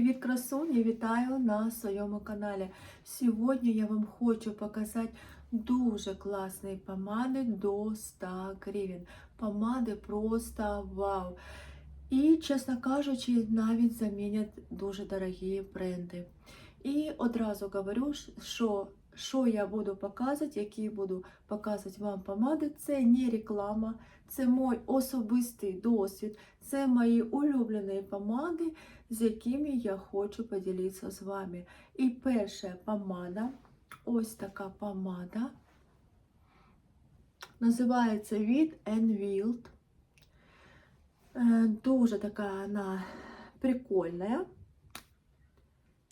Привіт, красуні! Вітаю на своєму каналі. Сьогодні я вам хочу показати дуже класні помади до 100 гривень. Помади просто вау! І, чесно кажучи, навіть замінять дуже дорогі бренди. І одразу говорю, що що я буду показувати, які буду показувати вам помади, це не реклама, це мій особистий досвід, це мої улюблені помади, з якими я хочу поділитися з вами. І перша помада, ось така помада, називається від Enwild. Е, Дуже така вона прикольна.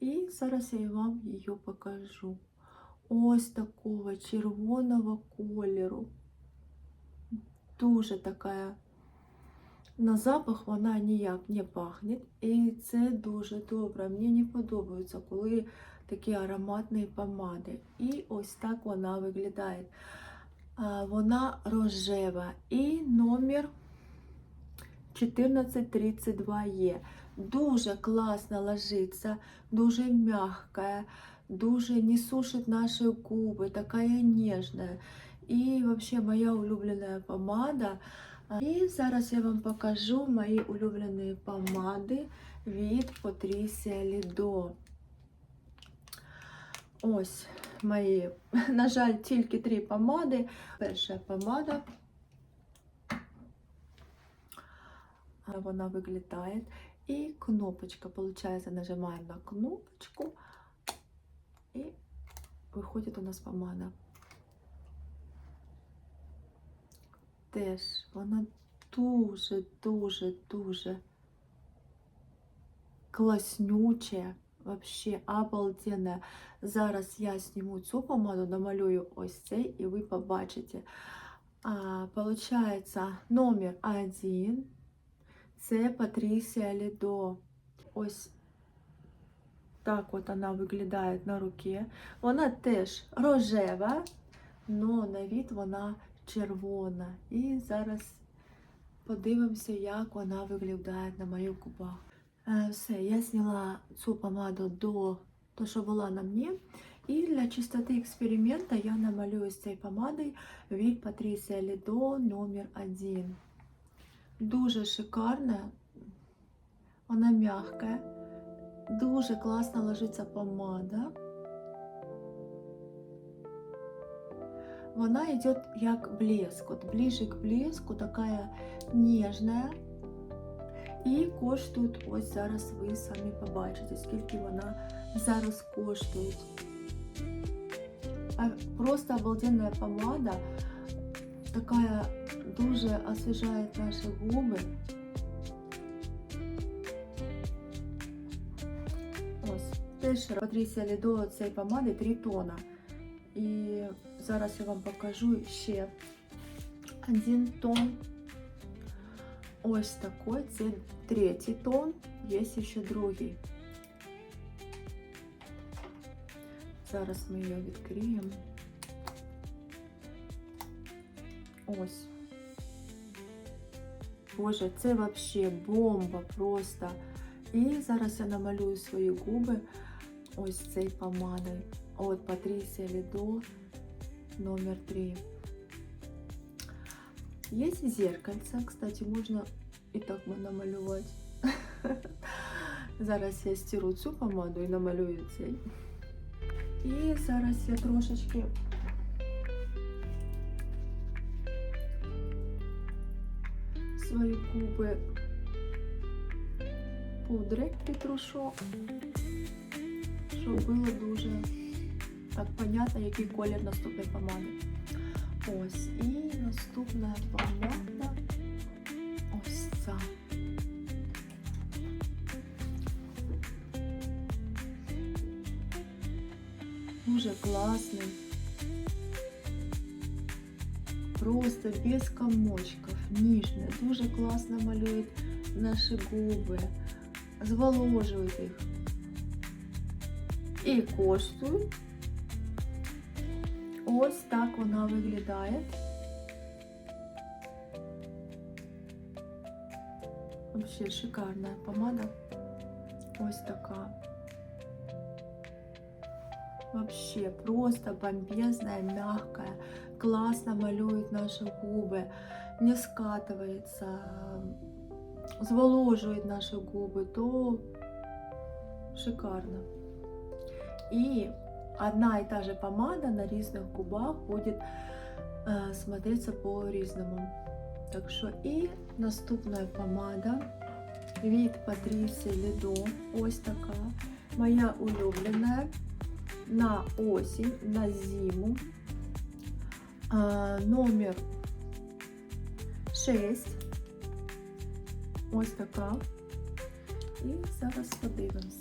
І зараз я вам її покажу. Ось такого червоного кольору. Дуже така, на запах вона ніяк не пахне. І це дуже добре. Мені не подобається, коли такі ароматні помади. І ось так вона виглядає. Вона рожева. І номер 1432 є. Дуже класно ложиться, дуже мягкая, дуже не сушит наши губы, такая нежная. І вообще моя улюблена помада. І зараз я вам покажу мої улюблені помади від Patricia Lido. Ось мої, на жаль, тільки три помади. Перша помада. Вона виглядає. І кнопочка, получается, нажимаем на кнопочку, і виходить у нас помада. Теж вона дуже-дуже-дуже класнюча, вообще обалденна. Зараз я зніму цю помаду, намалюю ось цей, і ви побачите. А, получается номер один. Це Патрісія Лідо. Ось так от вона виглядає на руці. Вона теж рожева, але на від вона червона. І зараз подивимося, як вона виглядає на моїх губах. Е, Все, я зняла цю помаду до того, що була на мені. І для чистоти експерименту я намалюю з цією помадою від Патрісія Лідо номер 1 Дуже шикарна, вона м'яка, дуже класно ложиться помада. Вона йде як блеск, от ближе к блеску, така ніжна. І коштує, ось зараз ви самі побачите, скільки вона зараз коштує. Просто обалденная помада, такая дуже освіжає наші губи. теж Патрісія Лідо цієї помади 3 тона. І зараз я вам покажу ще один тон. Ось такой, це третій тон, є ще другий. Зараз ми її відкриємо. Ось. Боже, це вообще бомба просто. І зараз я намалюю свої губи ось цей помадою. От Патрісія Лідо номер 3. Є зеркальце, кстати, можна і так намалювати. Зараз я стіру цю помаду і намалюю цей. І зараз я трошечки свої губи пудри підтрушу, щоб було дуже так понятно, який колір наступної помади. Ось, і наступна помада ось ця. Дуже класний. Просто без комочков, ніжне, дуже класно малюють наші губи, зволожують їх. І коштують. Ось так вона виглядає. Вообще шикарная помада. Ось така. Вообще просто бомбезная, мягкая, классно малюет наши губы, не скатывается, зволоживает наши губы, то шикарно. И одна и та же помада на різних губах будет э, смотреться по-різному. Так що і наступна помада від Patricia Lido, ось така, моя улюблена на осінь, на зиму. А, номер 6. Ось така. І зараз подивимося.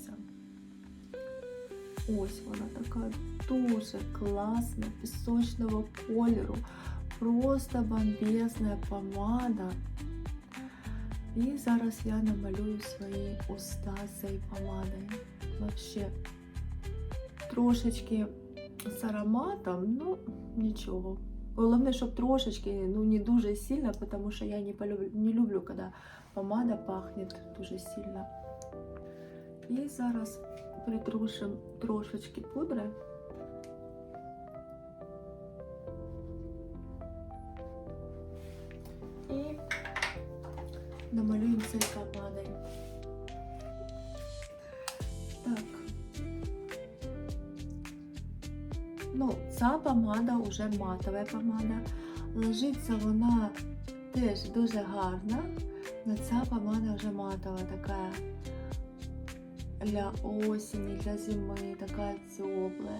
Ось вона така дуже класна, пісочного кольору. Просто бомбезна помада. І зараз я намалюю свої уста цією помадою. Вообще трошечки з ароматом, ну нічого. Головне, щоб трошечки, ну не дуже сильно, тому що я не, полюблю, не люблю, коли помада пахне дуже сильно. І зараз притрушимо трошечки пудри. І намалюємо цією помадою. Так. Ну, ця помада вже матова помада. Ложиться вона теж дуже гарна, але ця помада вже матова, така для осені, для зими, така тепла.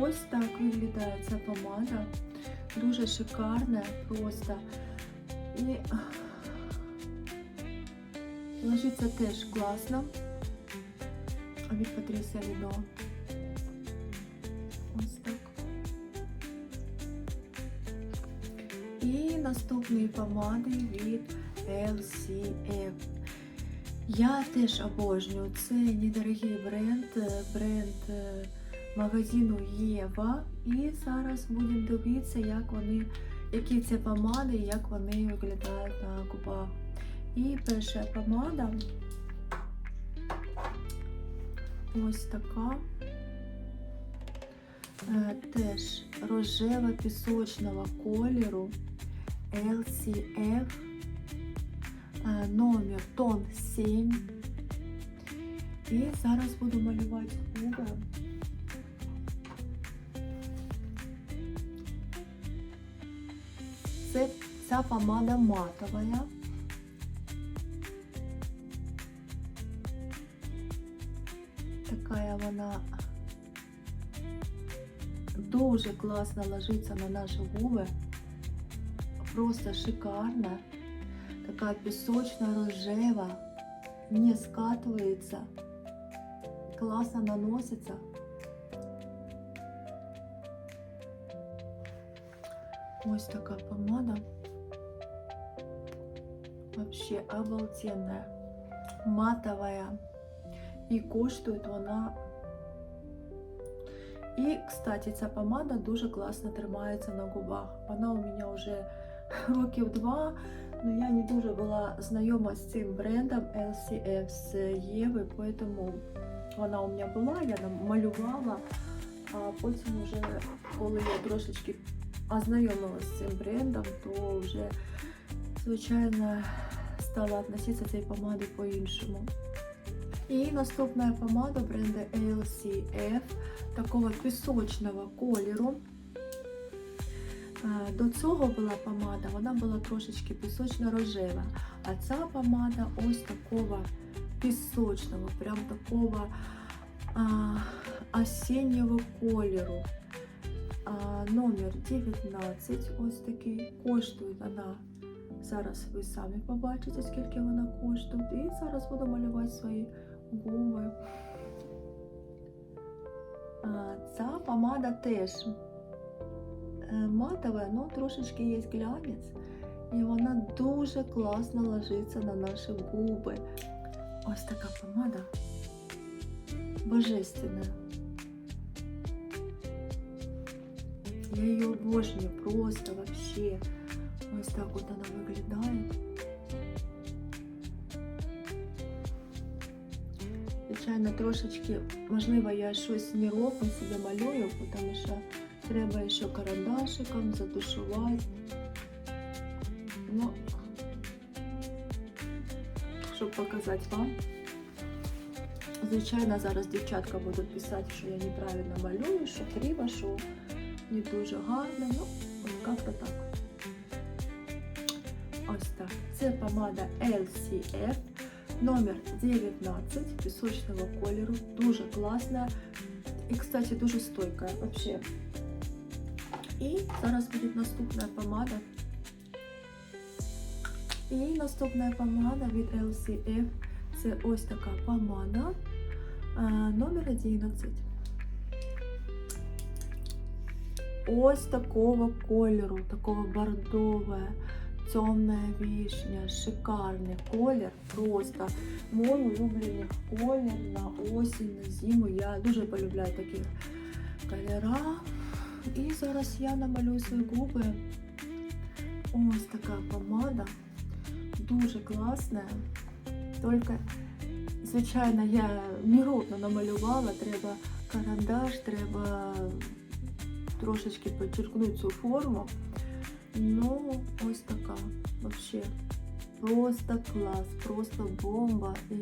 Ось так виглядає ця помада. Дуже шикарна просто. І ложиться теж класно. Від Patricia Lido. І наступні помади від LCF. Я теж обожнюю. Це недорогий бренд, е, бренд е, магазину Єва. І зараз будемо дивитися, як вони, які це помади, і як вони виглядають на губах. І перша помада ось така. Е, Теж рожево пісочного кольору LCF е, номер тон 7. І зараз буду малювати губи. Це ця помада матовая. Такая вона дуже класно ложиться на наші губи Просто шикарно. Така пісочно-рожева, не скатывается, классно наносится. Ось така помада. Вообще обалденная. Матовая. І коштує вона. І, кстати, ця помада дуже класно тримається на губах. Вона у мене вже років два, але я не дуже була знайома з цим брендом LCF з Єви, тому вона у мене була, я малювала, а потім вже, коли я трошечки ознайомилася з цим брендом, то вже, звичайно, стала відноситися цієї помади по-іншому. І наступна помада бренду LCF такого пісочного кольору. Е, До цього була помада, вона була трошечки пісочно-рожева, а ця помада ось такого пісочного, прям такого а, осіннього кольору. А, номер 19, ось такий, коштує вона. Зараз ви самі побачите, скільки вона коштує. І зараз буду малювати свої губи. А, Ця помада теж е, матова, але трошечки є глянець. І вона дуже класно ложиться на наші губи. Ось така помада. Божественна. Я її обожнюю просто вообще. Ось так от вона виглядає. Звичайно, трошечки, можливо, я щось неровно себе малюю, тому що треба ще карандашиком затушувати. Ну, щоб показати вам. Звичайно, зараз дівчатка будуть писати, що я неправильно малюю, що криво, що не дуже гарно. Ну, от як-то так. Ось так. Це помада LCF номер 19 пісочного кольору. Дуже класна. І, кстати, дуже стойка вообще. І зараз буде наступна помада. І наступна помада від LCF. Це ось така помада а, номер 11. Ось такого кольору, такого бордового, темная вишня, шикарний колір. Просто мой улюблений колір на осінь, на зиму. Я дуже полюбляю такі кольора. І зараз я намалюю свої губи. Ось така помада. Дуже класна. Тільки, звичайно, я неровно намалювала, треба карандаш, треба трошечки підчеркнути цю форму. Ну, ось така. Вообще. Просто клас, просто бомба. І...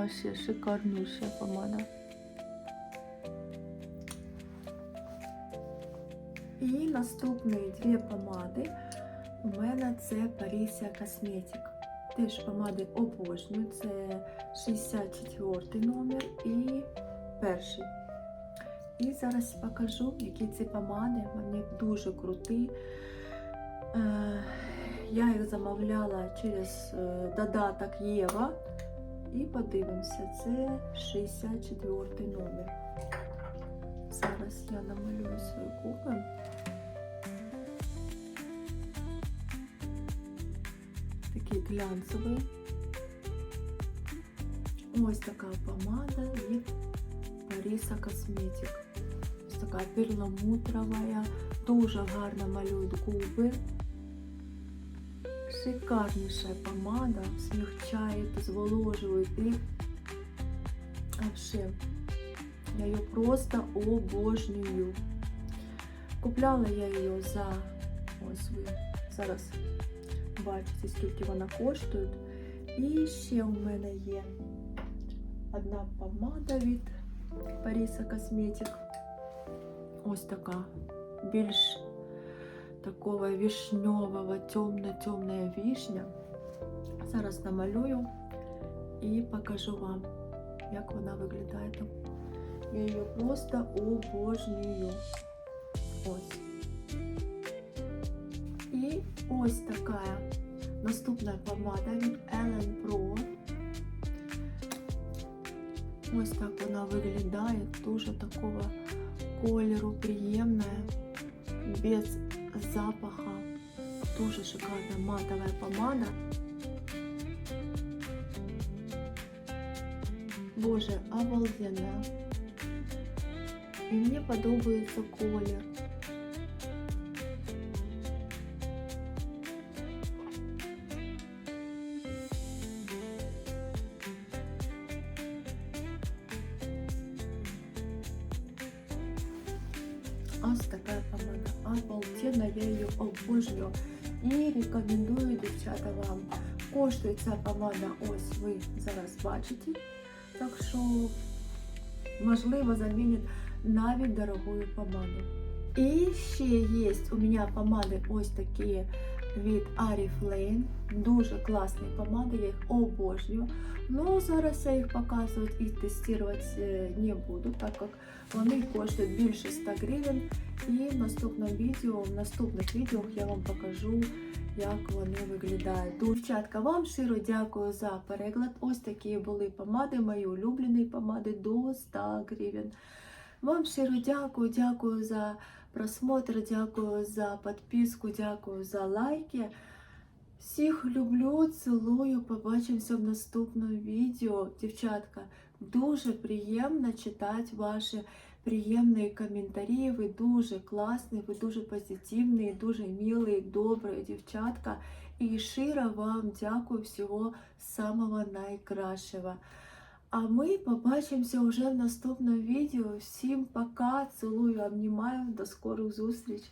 Вообще шикарнюща помада. І наступні дві помади у мене це Parisia Cosmetic. Теж помади обожнюю. Це 64 номер і перший. І зараз покажу, які ці помади. Вони дуже круті. Е, Я їх замовляла через е, додаток Єва. І подивимося, це 64 номер. Зараз я намалюю свої губи. Такий глянцевий. Ось така помада від Паріса Косметик. Ось така перламутрова, дуже гарно малюють губи. Шикарнейшая помада, смягчает, зволоживает и вообще я ее просто обожнюю. Купляла я її за ось ви зараз бачите, скільки вона коштує. І ще у мене є одна помада від Паріса Косметик. Ось така більш такого вишневого, темно-темная вишня. Зараз намалюю і покажу вам, як вона виглядає. Я її просто обожнюю. Ось. І ось така наступна помада від Ellen Pro. Ось так вона виглядає, дуже такого кольору приємна, без запаха. Дуже шикарная матовая помада. Боже, обалденно. І мені подобається колір. Ось така помада. Обалденна, я її обожнюю. І рекомендую, дівчата, вам. Коштує ця помада, ось ви зараз бачите. Так що, можливо, замінить навіть дорогую помаду. І ще є у мене помади ось такі Від Ariflame. Дуже класні помади, я їх обожнюю. Ну, зараз я їх показувати і тестувати не буду, так як вони коштують більше 100 гривень. І в наступному відео, в наступних відео я вам покажу, як вони виглядають. Дівчатка, вам щиро дякую за перегляд. Ось такі були помади, мої улюблені помади до 100 гривень. Вам щиро дякую, дякую за просмотр, дякую за підписку, дякую за лайки. Всіх люблю, цілую, побачимося в наступному відео. Дівчатка, Дуже приємно читати ваші приємні коментарі. Ви дуже класні, ви дуже позитивні, дуже милі, добрі дівчатка. І щиро вам дякую всього самого найкращого. А ми побачимося вже в наступному відео. Всім пока, цілую, обнімаю, до скорих зустріч!